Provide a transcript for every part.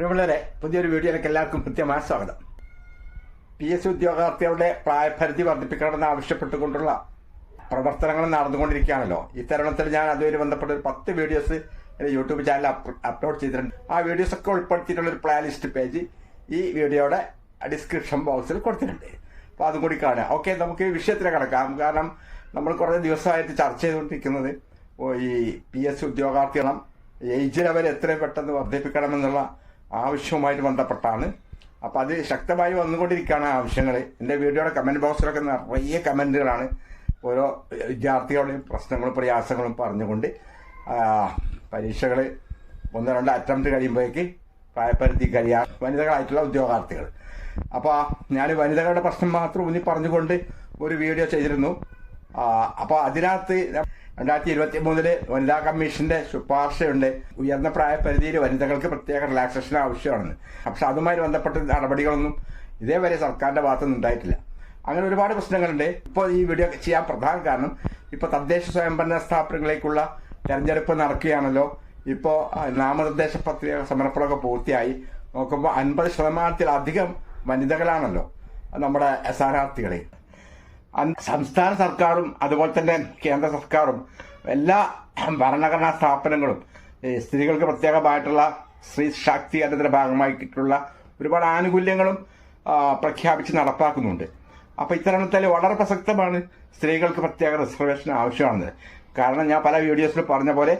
പ്രിയമുള്ളവരെ പുതിയൊരു വീഡിയോയിലേക്ക് എല്ലാവർക്കും കൃത്യമായ സ്വാഗതം. പി എസ് ഉദ്യോഗാർത്ഥികളുടെ പ്രായപരിധി വർദ്ധിപ്പിക്കണമെന്ന് ആവശ്യപ്പെട്ടുകൊണ്ടുള്ള പ്രവർത്തനങ്ങൾ നടന്നുകൊണ്ടിരിക്കുകയാണല്ലോ. ഈ തരുണത്തിൽ ഞാൻ അതുവരെ ബന്ധപ്പെട്ട ഒരു പത്ത് വീഡിയോസ് എന്റെ യൂട്യൂബ് ചാനൽ അപ്ലോഡ് ചെയ്തിട്ടുണ്ട്. ആ വീഡിയോസ് ഒക്കെ ഉൾപ്പെടുത്തിയിട്ടുള്ള ഒരു പ്ലേ ലിസ്റ്റ് പേജ് ഈ വീഡിയോയുടെ ഡിസ്ക്രിപ്ഷൻ ബോക്സിൽ കൊടുത്തിട്ടുണ്ട്. അപ്പോൾ അതും കൂടി കാണുക. ഓക്കെ നമുക്ക് ഈ വിഷയത്തിലേക്ക് കിടക്കാം. കാരണം നമ്മൾ കുറേ ദിവസമായിട്ട് ചർച്ച ചെയ്തുകൊണ്ടിരിക്കുന്നത് ഈ പി എസ് ഉദ്യോഗാർത്ഥികളും ഏജ് ലെവൽ എത്രയും പെട്ടെന്ന് വർദ്ധിപ്പിക്കണമെന്നുള്ള ആവശ്യവുമായിട്ട് ബന്ധപ്പെട്ടാണ്. അപ്പോൾ അത് ശക്തമായി വന്നുകൊണ്ടിരിക്കുകയാണ് ആവശ്യങ്ങൾ എന്റെ വീഡിയോയുടെ കമന്റ് ബോക്സിലൊക്കെ നിറയെ കമന്റുകളാണ് ഓരോ വിദ്യാർത്ഥികളുടെയും പ്രശ്നങ്ങളും പ്രയാസങ്ങളും പറഞ്ഞുകൊണ്ട് പരീക്ഷകൾ ഒന്ന് രണ്ട് അറ്റംപ്റ്റ് കഴിയുമ്പോഴേക്ക് പ്രായപരിധി കഴിയാ വനിതകളായിട്ടുള്ള ഉദ്യോഗാർത്ഥികൾ അപ്പോൾ ഞാൻ വനിതകളുടെ പ്രശ്നം മാത്രം ഊന്നി പറഞ്ഞുകൊണ്ട് ഒരു വീഡിയോ ചെയ്തിരുന്നു. അപ്പോൾ അതിനകത്ത് രണ്ടായിരത്തി ഇരുപത്തി മൂന്നിൽ വനിതാ കമ്മീഷന്റെ ശുപാർശയുണ്ട്. ഉയർന്ന പ്രായപരിധിയിൽ വനിതകൾക്ക് പ്രത്യേക റിലാക്സേഷൻ ആവശ്യമാണെന്ന്. പക്ഷെ അതുമായി ബന്ധപ്പെട്ട നടപടികളൊന്നും ഇതേവരെ സർക്കാരിന്റെ ഭാഗത്തുനിന്ന് ഉണ്ടായിട്ടില്ല. അങ്ങനെ ഒരുപാട് പ്രശ്നങ്ങളുണ്ട്. ഇപ്പോൾ ഈ വീഡിയോ ചെയ്യാൻ പ്രധാന കാരണം ഇപ്പോൾ തദ്ദേശ സ്വയംഭരണ സ്ഥാപനങ്ങളിലേക്കുള്ള തെരഞ്ഞെടുപ്പ് നടക്കുകയാണല്ലോ. ഇപ്പോൾ നാമനിർദ്ദേശ പത്രിക സമർപ്പണമൊക്കെ പൂർത്തിയായി. നോക്കുമ്പോൾ അൻപത് ശതമാനത്തിലധികം വനിതകളാണല്ലോ നമ്മുടെ സ്ഥാനാർത്ഥികളെ. സംസ്ഥാന സർക്കാരും അതുപോലെ തന്നെ കേന്ദ്ര സർക്കാരും എല്ലാ ഭരണഘടനാ സ്ഥാപനങ്ങളും സ്ത്രീകൾക്ക് പ്രത്യേകമായിട്ടുള്ള സ്ത്രീ ശാക്തീകരണത്തിന്റെ ഭാഗമായിട്ടുള്ള ഒരുപാട് ആനുകൂല്യങ്ങളും പ്രഖ്യാപിച്ച് നടപ്പാക്കുന്നുണ്ട്. അപ്പോൾ ഇത്തരണത്തിൽ വളരെ പ്രസക്തമാണ് സ്ത്രീകൾക്ക് പ്രത്യേക റിസർവേഷൻ ആവശ്യമാണെന്ന്. കാരണം ഞാൻ പല വീഡിയോസിൽ പറഞ്ഞ പോലെ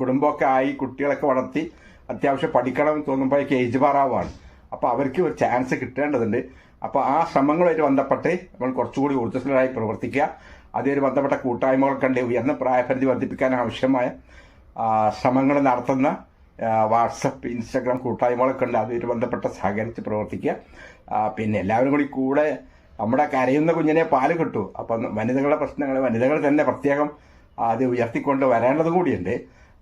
കുടുംബമൊക്കെ ആയി കുട്ടികളൊക്കെ വളർത്തി അത്യാവശ്യം പഠിക്കണം തോന്നുമ്പോഴേക്ക് ഏജ് ബാറാവാണ് അപ്പോൾ അവർക്ക് ഒരു ചാൻസ് കിട്ടേണ്ടതുണ്ട്. അപ്പോൾ ആ ശ്രമങ്ങളുമായിട്ട് ബന്ധപ്പെട്ട് നമ്മൾ കുറച്ചുകൂടി ഊർജസ്വലരായി പ്രവർത്തിക്കുക. അതുമായി ബന്ധപ്പെട്ട കൂട്ടായ്മകൾ കണ്ട് ഉയർന്ന പ്രായപരിധി വർദ്ധിപ്പിക്കാൻ ആവശ്യമായ ശ്രമങ്ങൾ നടത്തുന്ന വാട്സപ്പ് ഇൻസ്റ്റാഗ്രാം കൂട്ടായ്മകളൊക്കെ ഉണ്ട് അതുമായിട്ട് ബന്ധപ്പെട്ട സഹകരിച്ച് പ്രവർത്തിക്കുക. പിന്നെ എല്ലാവരും കൂടി കൂടെ നമ്മുടെ കരയുന്ന കുഞ്ഞിനെ പാൽ കിട്ടൂ. അപ്പം വനിതകളുടെ പ്രശ്നങ്ങൾ വനിതകൾ തന്നെ പ്രത്യേകം അത് ഉയർത്തിക്കൊണ്ട് വരേണ്ടത് കൂടിയുണ്ട്.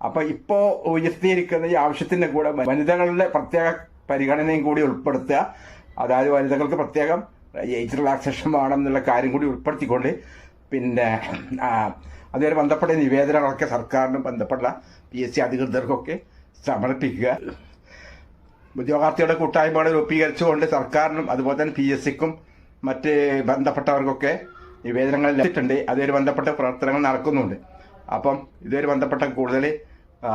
അപ്പോൾ ഇപ്പോൾ ഉയർത്തിയിരിക്കുന്ന ഈ ആവശ്യത്തിന്റെ കൂടെ വനിതകളുടെ പ്രത്യേക പരിഗണനയും കൂടി ഉൾപ്പെടുത്തുക. അതായത് വനിതകൾക്ക് പ്രത്യേകം ഏജ് റിലാക്സേഷൻ വേണം എന്നുള്ള കാര്യം കൂടി ഉൾപ്പെടുത്തിക്കൊണ്ട് പിന്നെ അതുവരെ ബന്ധപ്പെട്ട നിവേദനങ്ങളൊക്കെ സർക്കാരിനും ബന്ധപ്പെട്ട പി എസ് സി അധികൃതർക്കൊക്കെ സമർപ്പിക്കുക. ഉദ്യോഗാർത്ഥികളുടെ കൂട്ടായ്മകളെ രൂപീകരിച്ചുകൊണ്ട് സർക്കാരിനും അതുപോലെ തന്നെ പി എസ് സിക്കും മറ്റ് ബന്ധപ്പെട്ടവർക്കൊക്കെ നിവേദനങ്ങൾ ലഭിച്ചിട്ടുണ്ട്. അതുമായി ബന്ധപ്പെട്ട പ്രവർത്തനങ്ങൾ നടക്കുന്നുണ്ട്. അപ്പം ഇതുമായി ബന്ധപ്പെട്ട കൂടുതൽ ആ,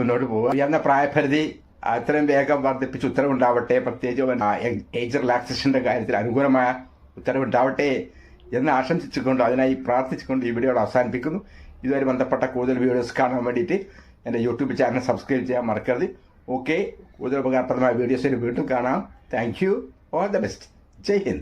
മുന്നോട്ട് പോകുക ഉയർന്ന പ്രായപരിധി അത്രയും വേഗം വർദ്ധിപ്പിച്ച് ഉത്തരവുണ്ടാവട്ടെ. പ്രത്യേകിച്ച് ഏജ് റിലാക്സേഷന്റെ കാര്യത്തിൽ അനുകൂലമായ ഉത്തരവുണ്ടാവട്ടെ എന്ന് ആശംസിച്ചുകൊണ്ട് അതിനായി പ്രാർത്ഥിച്ചുകൊണ്ട് ഈ വീഡിയോ അവസാനിപ്പിക്കുന്നു. ഇതുവരെ ബന്ധപ്പെട്ട കൂടുതൽ വീഡിയോസ് കാണാൻ വേണ്ടിയിട്ട് എന്റെ യൂട്യൂബ് ചാനൽ സബ്സ്ക്രൈബ് ചെയ്യാൻ മറക്കരുത്. ഓക്കെ. കൂടുതൽ ഉപകാരപ്രദമായ വീഡിയോസിൽ വീണ്ടും കാണാം. Thank you. All the best. Jai Hind.